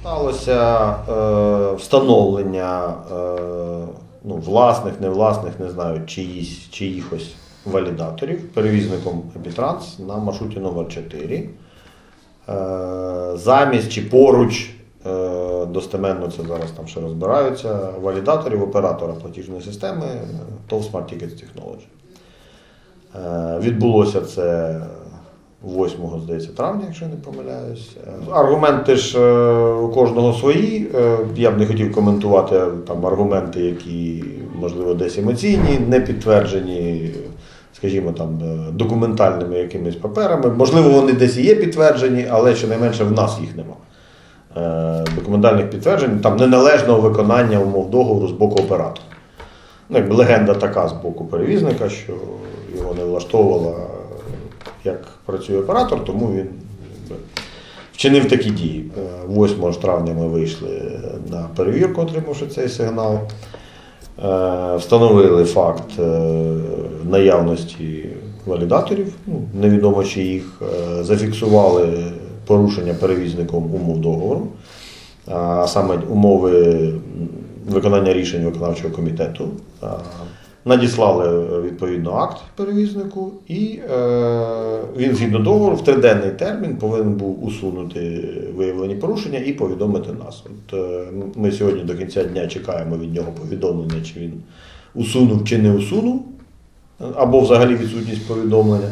Сталося е, встановлення е, ну, власних, невласних, не знаю, чиїсь, чиїхось валідаторів перевізником Епітранс на маршруті номер 4 Е, замість чи поруч, е, достеменно це зараз там ще розбираються, валідаторів оператора платіжної системи е, ТОВ Smart Tickets Technology. Е, Відбулося це 8 здається, травня, якщо я не помиляюсь. Е, Аргументи ж е, у кожного свої. Я б не хотів коментувати там аргументи, які, можливо, десь емоційні, не підтверджені, скажімо, там документальними якимись паперами. Можливо, вони десь і є підтверджені, але щонайменше в нас їх нема. Документальних підтверджень, там неналежного виконання умов договору з боку оператора. Ну, якби легенда така з боку перевізника, що його не влаштовувала, як працює оператор, тому він вчинив такі дії. Е, 8 травня ми вийшли на перевірку, отримавши цей сигнал. Е, Встановили факт е, наявності валідаторів, ну, невідомо чи їх, е, зафіксували порушення перевізником умов договору, а саме умови виконання рішень виконавчого комітету. Надіслали е, відповідно акт перевізнику, і е, він згідно договору в триденний термін повинен був усунути виявлені порушення і повідомити нас. От е, ми сьогодні до кінця дня чекаємо від нього повідомлення, чи він усунув чи не усунув, або взагалі відсутність повідомлення.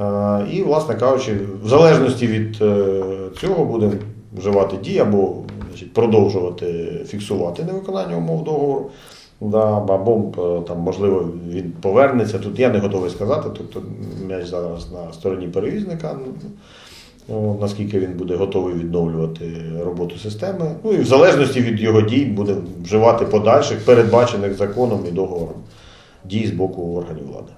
Е, І, власне кажучи, в залежності від е, цього будемо вживати дії або значить, продовжувати фіксувати невиконання умов договору. Да, або е, там, можливо, він повернеться. Тут я не готовий сказати. Тобто м'яч зараз на стороні перевізника. Наскільки він буде готовий відновлювати роботу системи. Ну і в залежності від його дій буде вживати подальших, передбачених законом і договором дій з боку органів влади.